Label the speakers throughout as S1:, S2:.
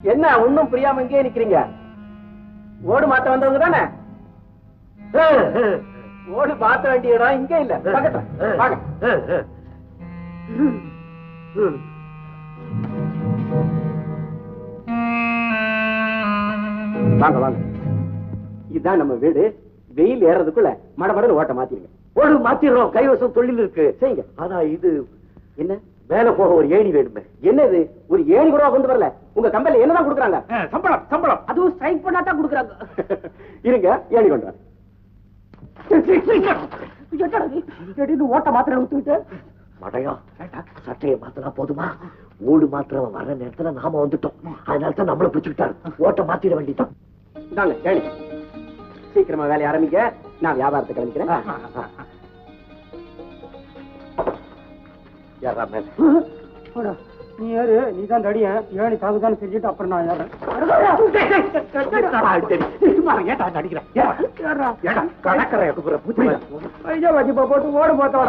S1: என்ன ஒண்ணும் புரியாம இங்கே நிக்கிறீங்க? ஓடு மாத்த வந்தவங்க தானே? ஓடு மாத்த வேண்டிய இடம் இங்க இல்ல. வாங்க. வாங்க இதுதான் நம்ம வீடு. வெயில் ஏறதுக்குள்ள மடமடன்னு ஓட்ட மாத்திருங்க.
S2: ஓடு மாத்திடுறோம். கைவசம் தொழில் இருக்கு.
S1: செய்யுங்க.
S2: ஆனா இது
S1: என்ன?
S2: மேல போக ஒரு ஏணி வேணுமே.
S1: என்னது? ஒரு ஏணி கூட கொண்டு வரல. உங்க கம்பெனில என்னதான் கொடுக்குறாங்க?
S2: சம்பளம் சம்பளம்.
S1: அதுவும் ஸ்ட்ரைக் பண்ணா தான் கொடுக்குறாங்க. இருங்க ஏணி கொண்டு ஓட்ட மாத்திரை ஊத்துக்கிட்டு?
S2: மடையா சட்டையை மாத்தினா போதுமா? ஓடு மாத்திரவன் வர்ற நேரத்துல நாம வந்துட்டோம். அதனால தான் நம்மள பிடிச்சுக்கிட்டாரு. ஓட்ட மாத்திட
S1: ஏணி. சீக்கிரமா வேலையை ஆரம்பிக்க நான் வியாபாரத்தை கிளம்பிக்கிறேன்.
S3: நீ யாரு நீ தான் தடிய ஏழு தாக்குதான்னு செஞ்சுட்டு அப்புறம் நான் ஏறேன். ஐயா வஜிப்பா போட்டு ஓடு போத்தோட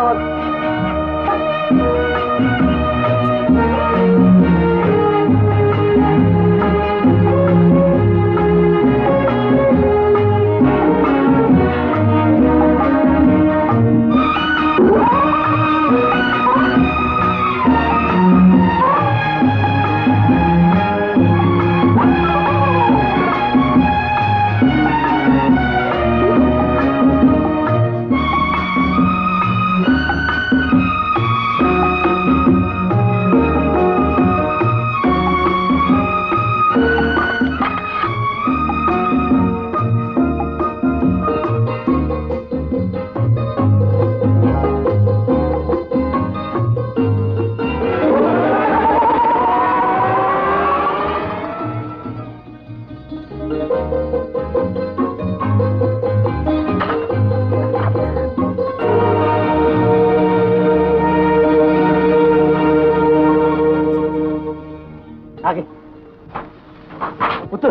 S2: முத்து.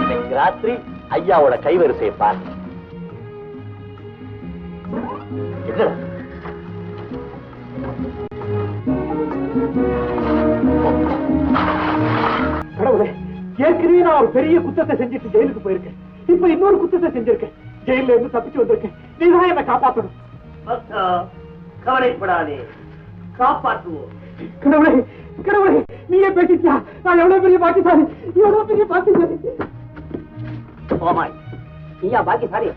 S2: இன்னைக்கு ராத்திரி ஐயாவோட கைவரிசையை பார். என்ன?
S3: கடவுளே ஏற்கனவே நான் ஒரு பெரிய குத்தத்தை செஞ்சுட்டு ஜெயிலுக்கு போயிருக்கேன். இப்ப இன்னொரு குத்தத்தை செஞ்சிருக்கேன். ஜெயில இருந்து தப்பிச்சு வந்திருக்கேன். நீதான் என்னை காப்பாத்தணும்.
S2: கவலைப்படாதே. காப்பாற்றுவோம்.
S3: கடவுளே கடவுளே நீயே பேசிட்டியா? நான் எவ்வளவு பெரிய பாக்கிசாலி எவ்வளவு பெரிய பாக்கிசாலி
S2: ஓமாய்
S1: நீயா பாக்கி சாரி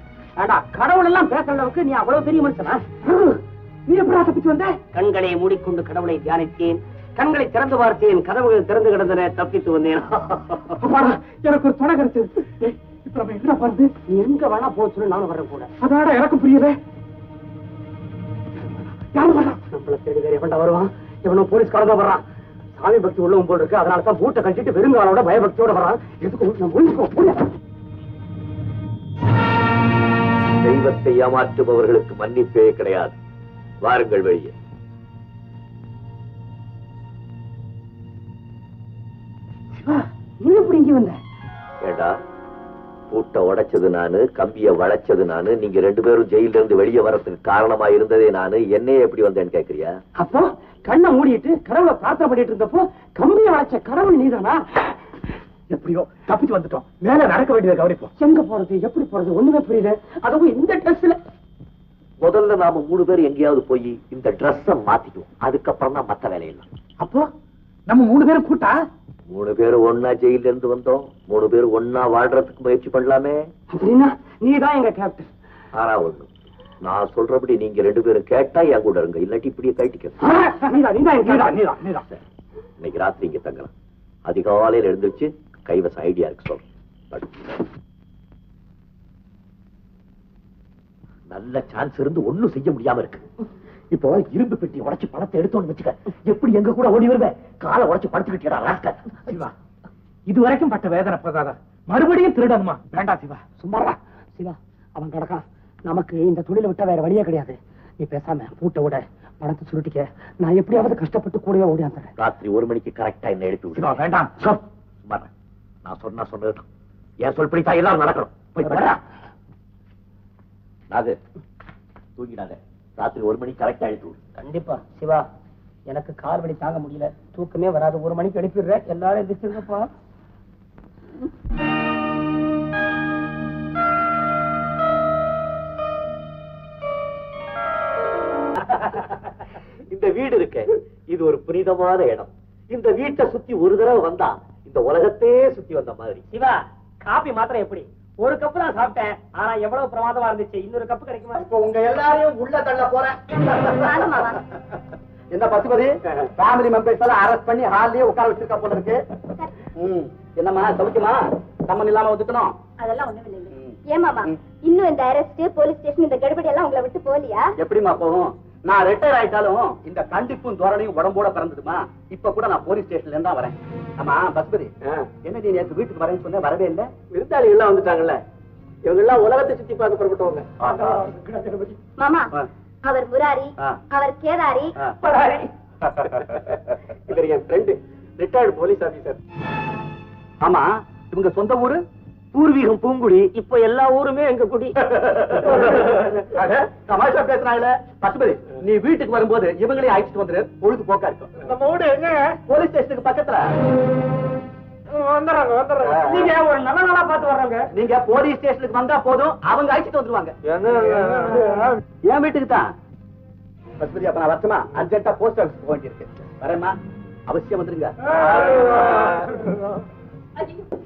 S1: ஆனா கடவுள் எல்லாம் பேசுற அளவுக்கு நீ அவ்வளவு பெரிய மனுஷனா?
S3: நீ எப்படா தப்பிச்சு வந்த?
S1: கண்களை மூடிக்கொண்டு கடவுளை தியானித்தேன். கண்களை திறந்து பார்த்தேன். கதவுகள் திறந்து கிடந்தன. தப்பித்து வந்தேன்.
S3: எனக்கு ஒரு துணை கிடைச்சது. இப்ப நம்ம எங்கடா போறது?
S1: நீ எங்க வேணா போச்சுன்னு நானும் வரேன் கூட.
S3: அதாடா எனக்கு புரியல. யாரு வரா
S1: நம்மள தேடி வேற எவன்டா வருவான்? இவனும் போலீஸ்காரன் தான் வர்றான். சாமி பக்தி உள்ளவன் போல் இருக்கு. அதனால தான் பூட்டை கட்டிட்டு வெறுங்காலோட பயபக்தியோட வரான் எதுக்கு நம்ம ஒழிச்சுக்கோ போல
S2: தெய்வத்தை ஏமாற்றுபவர்களுக்கு மன்னிப்பே கிடையாது. வாருங்கள் வெளியே.
S1: நீ எப்படி இங்க வந்த?
S2: ஏடா பூட்டை உடைச்சது நானு கம்பிய வளைச்சது நானு நீங்க ரெண்டு பேரும் ஜெயில இருந்து வெளியே வரதுக்கு காரணமா இருந்ததே நானு என்னையே எப்படி வந்தேன்னு கேக்குறியா?
S1: அப்போ கண்ணை மூடிட்டு கடவுளை பிரார்த்தனை பண்ணிட்டு இருந்தப்போ கம்பியை வளைச்ச கடவுள் நீதானா?
S3: எப்படியோ தப்பிச்சு வந்துட்டோம். மேல நடக்க வேண்டியதை கவனிப்போம்.
S1: எங்க போறது எப்படி போறது ஒண்ணுமே புரியல. அதுவும் இந்த ட்ரெஸ்ல
S2: முதல்ல நாம மூணு பேர் எங்கேயாவது போய் இந்த ட்ரெஸ்ஸ மாத்திக்குவோம். அதுக்கப்புறம் தான் மத்த வேலையெல்லாம்.
S3: அப்போ நம்ம மூணு பேரும் கூட்டா?
S2: மூணு பேர் ஒன்னா ஜெயில இருந்து வந்தோம். மூணு பேர் ஒன்னா வாழ்றதுக்கு முயற்சி பண்ணலாமே.
S1: நீதான் எங்க கேப்டன்
S2: ஆனா ஒண்ணு நான் சொல்றபடி நீங்க ரெண்டு பேரும் கேட்டா என் கூட இருங்க. இல்லாட்டி இப்படியே கட்டிக்க இன்னைக்கு ராத்திரி இங்க தங்கலாம். அதிகாலையில எழுந்திருச்சு கைவசம் ஐடியா இருக்கு சொல்றேன். நல்ல சான்ஸ் இருந்து ஒண்ணும் செய்ய முடியாம இருக்கு. இப்போ இரும்பு பெட்டி உடைச்சு பணத்தை எடுத்தோன்னு வச்சுக்க. எப்படி எங்க கூட ஓடி வருவேன் காலை உடைச்சு படுத்துக்கிட்டா ராஸ்கல்
S3: சிவா இது வரைக்கும் பட்ட வேதனை போதாதா? மறுபடியும் திருடணுமா? வேண்டாம் சிவா.
S1: சும்மாடா. சிவா அவன் கிடக்கான் நமக்கு இந்த தொழிலை விட்டா வேற வழியே கிடையாது. நீ பேசாம பூட்டை விட பணத்தை சுருட்டிக்க. நான் எப்படியாவது கஷ்டப்பட்டு கூடவே ஓடியாந்துறேன்
S2: ராத்திரி ஒரு மணிக்கு கரெக்டா என்ன எழுப்பி
S3: சிவா
S2: விடு
S3: வேண்டாம்
S2: சொல். நான் சொன்னா சொன்னதுதான். என் சொல்படித்தான் எல்லாரும் நடக்கணும். போய் நாகு தூங்கிடாத. ராத்திரி ஒரு மணிக்கு கரெக்டா அழைத்து
S1: கண்டிப்பா. சிவா எனக்கு கால் வலி தாங்க முடியல. தூக்கமே வராது. ஒரு மணிக்கு எழுப்பிடுறேன் எல்லாரும் எந்திரிச்சிருங்கப்பா.
S2: இந்த வீடு இருக்க. இது ஒரு புனிதமான இடம். இந்த வீட்டை சுத்தி ஒரு தடவை வந்தா இந்த உலகத்தையே சுத்தி வந்த மாதிரி.
S1: சிவா காபி மாத்திரம் எப்படி? ஒரு கப்பு தான் சாப்பிட்டேன். ஆனா எவ்வளவு பிரமாதமா இருந்துச்சு. இன்னொரு கப்பு கிடைக்குமா?
S4: இப்போ உங்க எல்லாரையும் உள்ள தள்ள போறேன். என்ன பசுபதி? ஃபேமிலி மெம்பர்ஸ் எல்லாம் அரெஸ்ட் பண்ணி ஹால்லயே உட்கார வச்சிருக்கா போல இருக்கு. ம். என்னம்மா சமைக்குமா சம்மன் இல்லாம ஒதுக்கணும்.
S5: அதெல்லாம் ஒண்ணும் இல்லை ஏன் மாமா இன்னும் இந்த அரெஸ்ட் போலீஸ் ஸ்டேஷன் இந்த கடுபடி எல்லாம் உங்களை விட்டு போகலையா?
S4: எப்படிம்மா போகும்? நான் ரிட்டையர் ஆயிட்டாலும் இந்த கண்டிப்பும் தோரணையும் உடம்போட பிறந்ததுமா? இப்ப கூட நான் போலீஸ் ஸ்டேஷன்ல இருந்தா வரேன். ஆமா பசுபதி. என்ன நீ நேற்று வீட்டுக்கு வரேன்னு சொன்ன வரவே இல்ல? விருந்தாளிகள் எல்லாம் வந்துட்டாங்கல்ல. இவங்க எல்லாம் உலகத்தை சுத்தி பார்க்க புறப்பட்டவங்க.
S5: மாமா. அவர் முராரி. அவர் கேதாரி.
S4: இவர் என் ஃப்ரெண்டு ரிட்டையர்டு போலீஸ் ஆபீசர் ஆமா இவங்க சொந்த ஊரு?
S1: பூர்வீகம் பூங்குடி இப்ப எல்லா ஊருமே எங்க குடி.
S4: அட, தமாஷா பேசுறாங்களே பசுபதி நீ வீட்டுக்கு வரும்போது இவங்களையும் அழைச்சிட்டு வந்துரு. பொழுது போக்கா இருக்கும்.
S1: நம்ம வீடு எங்க?
S4: போலீஸ் ஸ்டேஷனுக்கு பக்கத்துல.
S1: வந்துடுறாங்க வந்துடுறாங்க. நீங்க ஒரு நல்ல நாளா பார்த்து வர்றாங்க
S4: நீங்க போலீஸ் ஸ்டேஷனுக்கு வந்தா போதும். அவங்க அழைச்சிட்டு வந்துருவாங்க. என் வீட்டுக்கு தான். பசுபதி அப்ப நான் வருஷமா அர்ஜென்ட்டா போஸ்ட் ஆபீஸ் போக வேண்டியிருக்கு. வரேம்மா. அவசியம் வந்துருங்க.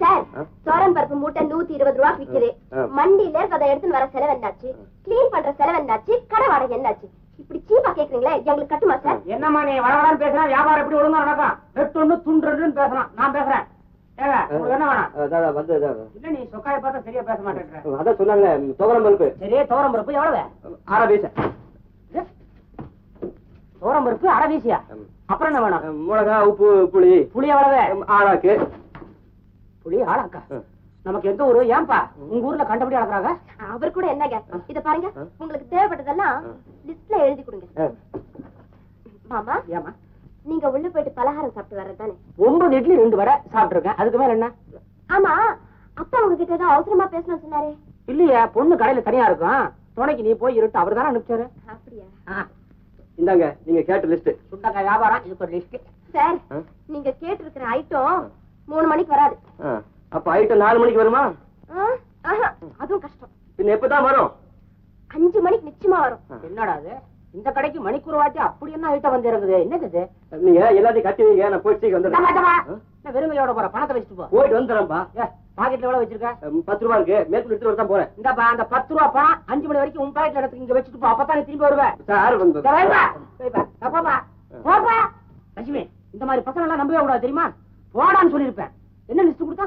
S5: சார் சோரன் பருப்பு மூட்டை நூத்தி இருபது ரூபா விக்குது. மண்டியில இருந்து அதை எடுத்துன்னு வர செலவு என்னாச்சு? கிளீன் பண்ற செலவு என்னாச்சு? கடை வாடகை என்னாச்சு? இப்படி சீப்பா கேக்குறீங்களே எங்களுக்கு கட்டுமா சார்?
S1: என்னம்மா நீ வளவளான்னு பேசுறா வியாபாரம் எப்படி ஒழுங்கா நடக்கும்? வெட்டொன்னு துண்டுன்னு பேசலாம். நான் பேசுறேன். ஏங்க உங்களுக்கு என்ன வேணாம்?
S4: வந்து
S1: இல்ல நீ சொக்காய பார்த்தா சரியா பேச மாட்டேங்கிற
S4: அதான் சொன்னாங்களே துவரம் பருப்பு.
S1: சரியே தோரம் பருப்பு எவ்வளவு?
S4: ஆறா
S1: தோரம் பருப்பு அரை வீசியா அப்புறம் என்ன வேணும்?
S4: மிளகா உப்பு புளி.
S1: புளி எவ்வளவு?
S4: ஆளாக்கு.
S1: புளி ஆளாக்கா. நமக்கு எந்த ஊரு? ஏன்பா? உங்க ஊர்ல கண்டபடி அளக்குறாங்க
S5: அவர் கூட என்னங்க இத பாருங்க. உங்களுக்கு தேவைப்பட்டதெல்லாம் லிஸ்ட்ல எழுதி கொடுங்க. மாமா
S1: ஏமா
S5: நீங்க உள்ள போயிட்டு பலகாரம் சாப்பிட்டு வர்றதுதானே
S1: ஒன்பது இட்லி ரெண்டு வடை சாப்பிட்டுருக்கேன். அதுக்கு மேல என்ன?
S5: ஆமா அப்பா உங்ககிட்ட ஏதோ அவசரமா பேசணும்னு சொன்னாரே.
S1: இல்லையே பொண்ணு கடையில தனியா இருக்கும். துணைக்கு நீ போய் இருட்டு அவர் தானே அனுப்பிச்சாரு.
S5: அப்படியா?
S4: இந்தாங்க நீங்க கேட்ட லிஸ்ட்
S1: சுண்டக்காய் வியாபாரம் இதுக்கு ஒரு லிஸ்ட்
S5: சார் நீங்க கேட்டிருக்கிற ஐட்டம் மூணு மணிக்கு வராது.
S4: அப்ப ஐட்டம் நாலு மணிக்கு வருமா?
S5: அதுவும் கஷ்டம்.
S4: பின்ன எப்பதான் வரும்?
S5: அஞ்சு மணிக்கு நிச்சயமா வரும்.
S1: என்னடா அது? இந்த கடைக்கு மணிக்கூர் வாட்டி அப்படி என்ன ஐட்டம் வந்து இறங்குது? என்னது
S4: நீங்க எல்லாத்தையும் கட்டி வைங்க நான் போயிட்டு சீக்கிரம். வந்துடுறேன்.
S1: வெறுங்கையோட போற? பணத்தை வச்சுட்டு போ.
S4: போயிட்டு வந்துடுறேன்பா.
S1: ஏ, பாக்கெட்ல எவ்வளவு வச்சிருக்க?
S4: பத்து ரூபா இருக்கு. மேற்கொண்டு எடுத்துட்டு வரதான் போறேன்.
S1: இந்தப்பா அந்த பத்து ரூபா பணம் அஞ்சு மணி வரைக்கும் உன் பாக்கெட்ல எடுத்து இங்க வச்சுட்டு போ. அப்பதான் நீ திரும்பி வருவேன்
S4: சார் வந்து.
S1: லட்சுமி இந்த மாதிரி பசங்க எல்லாம் நம்பவே கூடாது தெரியுமா? போடான்னு சொல்லிருப்பேன் என்ன லிஸ்ட் கொடுத்தா?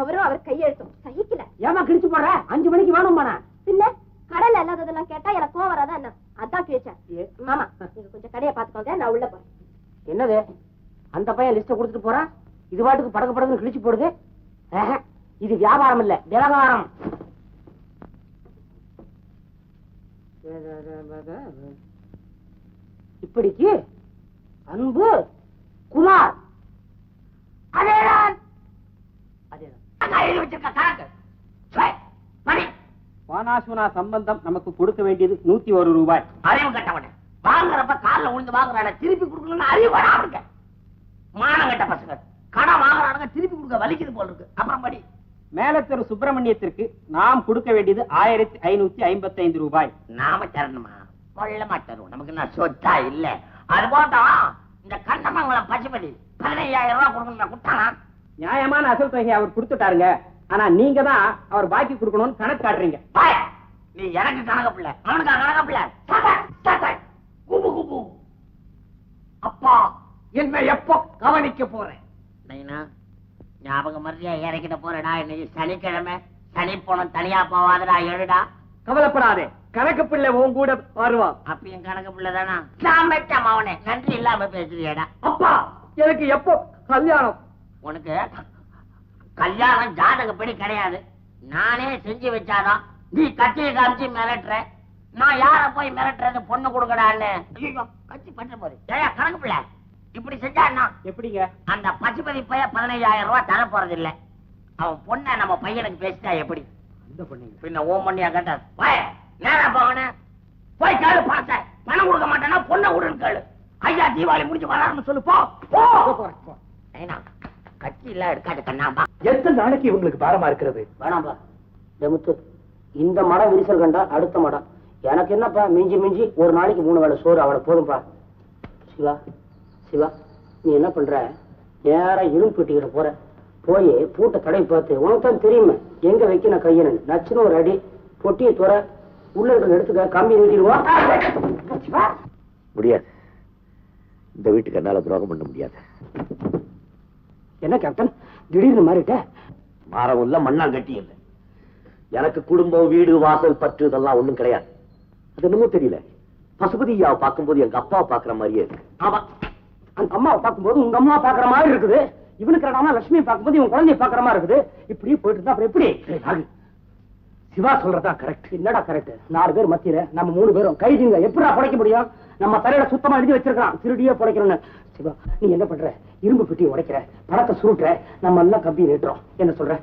S5: அவரும் அவர் கையெழுத்தும். சகிக்கல.
S1: ஏமா கிழிச்சு போடுற? அஞ்சு மணிக்கு வேணும்பானே
S5: பின்ன கடையில இல்லாததெல்லாம் கேட்டா எனக்கு கோவம் வராதா என்ன? அதான் கேச்சேன் மாமா நீங்க கொஞ்சம் கடையை பாத்துக்கோங்க நான் உள்ள போறேன்.
S1: என்னது? அந்த பையன் லிஸ்ட கொடுத்துட்டு போறான் இது பாட்டுக்கு படகு படகுன்னு கிழிச்சு போடுது? இது வியாபாரம் இல்ல விவகாரம். இப்படிக்கு அன்பு குமார் அதேதான்.
S4: பானாசுனா சம்பந்தம் நமக்கு கொடுக்க வேண்டியது நூத்தி ஒரு ரூபாய்.
S1: அறிவு கட்டவன. வாங்குறப்ப கால்ல விழுந்து வாங்குறான திருப்பி கொடுக்கணும்னு அறிவு வராதுங்க மானம் கட்ட பசங்க. கடன் வாங்குறானுங்க திருப்பி கொடுக்க வலிக்குது போல இருக்கு. அப்புறம் படி.
S4: மேலத்தெரு சுப்பிரமணியத்திற்கு நாம் கொடுக்க வேண்டியது ஆயிரத்தி ஐநூத்தி ஐம்பத்தி ஐந்து ரூபாய்.
S1: நாம தரணுமா? கொள்ள மாட்டோம் நமக்கு நான் சொத்தா இல்ல. அது போட்டோம் இந்த கண்ணமங்கலம் பசுபதி பதினையாயிரம் ரூபாய் கொடுக்கணும் கொடுத்தானா?
S4: நியாயமான அசல் தொகையை அவர் கொடுத்துட்டாருங்க. ஆனா நீங்க தான் அவர் பாக்கி கொடுக்கணும்னு கணக்கு காட்டுறீங்க.
S1: நீ எனக்கு கணக்கு பிள்ளை அவனுக்கு கணக்கு பிள்ளை. குபு குபு. அப்பா என்ன எப்போ கவனிக்க போறேன்? நைனா ஞாபகம் மரியா இறக்கிட்ட போறடா. இன்னைக்கு சனிக்கிழமை சனி போனம் தனியா போவாதடா எழுடா.
S4: கவலைப்படாதே. கணக்கு பிள்ளை உன் கூட வருவான்.
S1: அப்பயும் கணக்கு பிள்ளை தானா சாமட்டம் அவனே. நன்றி இல்லாம பேசுறியடா.
S4: அப்பா எனக்கு எப்போ கல்யாணம்?
S1: உனக்கு கல்யாணம் ஜாதகப்படி கிடையாது. நானே செஞ்சு வச்சாதான் நீ கட்சியை காமிச்சு மிரட்டுற. நான் யார போய் மிரட்டுறது பொண்ணு கொடுக்கடான்னு ஐயோ கட்சி பண்ற போது ஏயா கணக்கு பிள்ளை. இப்படி செஞ்சா என்ன
S4: எப்படிங்க?
S1: அந்த பசுபதி பைய பதினையாயிரம் ரூபாய் தர போறது இல்ல அவன் பொண்ணை நம்ம பையனுக்கு பேசிட்டா எப்படி? பின்ன ஓம் பண்ணியா கேட்டார் வாய நேரா போகணும்.
S6: போய் கேளு பணத்தை. பணம் கொடுக்க மாட்டேன்னா பொண்ணை விடுன்னு கேளு. ஐயா தீபாவளி முடிஞ்சு வராருன்னு சொல்லு போ. போ. ஏன்னா கட்சி எல்லாம் எடுக்காது கண்ணாம்பா.
S4: எத்தனை நாளைக்கு இவங்களுக்கு பாரமா இருக்கிறது?
S1: வேணாம்பா. டெமுத்து இந்த மடம் விரிசல் கண்டா அடுத்த மடம். எனக்கு என்னப்பா மிஞ்சி மிஞ்சி ஒரு நாளைக்கு மூணு வேளை சோறு அவளை போதும்பா. சிவா சிவா நீ என்ன பண்ற? நேரா இரும்பு பெட்டிக்கிட்ட போற. போய் பூட்டை தடவி பார்த்து உனக்கு தான் தெரியுமே எங்க வைக்கணும் கையனு. நச்சுன்னு ஒரு அடி பொட்டியை துற உள்ள இருக்கிற எடுத்துக்க கம்பி நீட்டிடுவோம்.
S2: முடியாது. இந்த வீட்டுக்கு என்னால துரோகம் பண்ண முடியாது.
S1: என்ன கேப்டன் திடீர்னு மாறிட்ட?
S2: மாறம் இல்ல மண்ணா கட்டி இல்லை. எனக்கு குடும்பம் வீடு வாசல் பற்று இதெல்லாம் ஒண்ணும் கிடையாது. அது என்னமோ தெரியல. பசுபதியாவை பார்க்கும்போது எங்க அப்பா பாக்குற மாதிரியே இருக்கு.
S1: ஆமா. அந்த அம்மாவை பார்க்கும்போது உங்க அம்மா பாக்குற மாதிரி இருக்குது. இவனுக்கு என்னடான்னா லட்சுமியை பார்க்கும்போது இவன் குழந்தைய பாக்குற மாதிரி இருக்குது. இப்படியே போயிட்டு இருந்தா அப்புறம் எப்படி?
S4: சிவா சொல்றதா கரெக்ட்
S1: என்னடா கரெக்ட் நாலு பேர் மத்தியில நம்ம மூணு பேரும் கைதிங்க. எப்படா புடைக்க முடியும்? நம்ம தலையில சுத்தமா எழுதி வச்சிருக்கான் திருடியே புடைக்கிறோன்னு சிவா நீ என்ன பண்ற? இரும்பு பெட்டி உடைக்கிற. பணத்தை சுருட்டுற. நம்ம எல்லாம் கம்பி நீட்டுறோம். என்ன சொல்ற?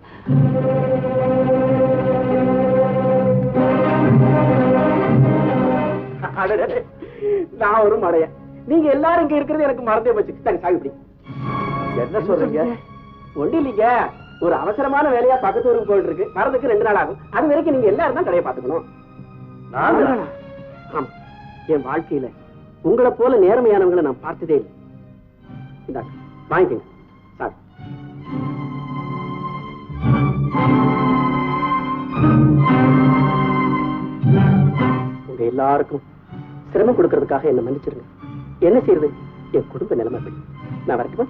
S4: நான் ஒரு மடையன் நீங்க எல்லாரும் இங்க இருக்கிறது எனக்கு மறந்தே போச்சு. சரி சாகுபடி
S2: என்ன சொல்றீங்க?
S4: ஒண்ணு இல்லைங்க. ஒரு அவசரமான வேலையா பக்கத்து ஊருக்கு போயிட்டு இருக்கு. வரதுக்கு ரெண்டு நாள் ஆகும். அது வரைக்கும் நீங்க எல்லாரும் தான் கடையை பாத்துக்கணும் என் வாழ்க்கையில உங்களை போல நேர்மையானவங்களை நான் பார்த்ததே இல்லை. இந்தாங்க வாங்கிக்கங்க. சார். உங்க எல்லாருக்கும் சிரமம் கொடுக்கறதுக்காக என்ன மன்னிச்சிருங்க. என்ன செய்யறது? என் குடும்ப நிலைமை நான் வரட்டுமா?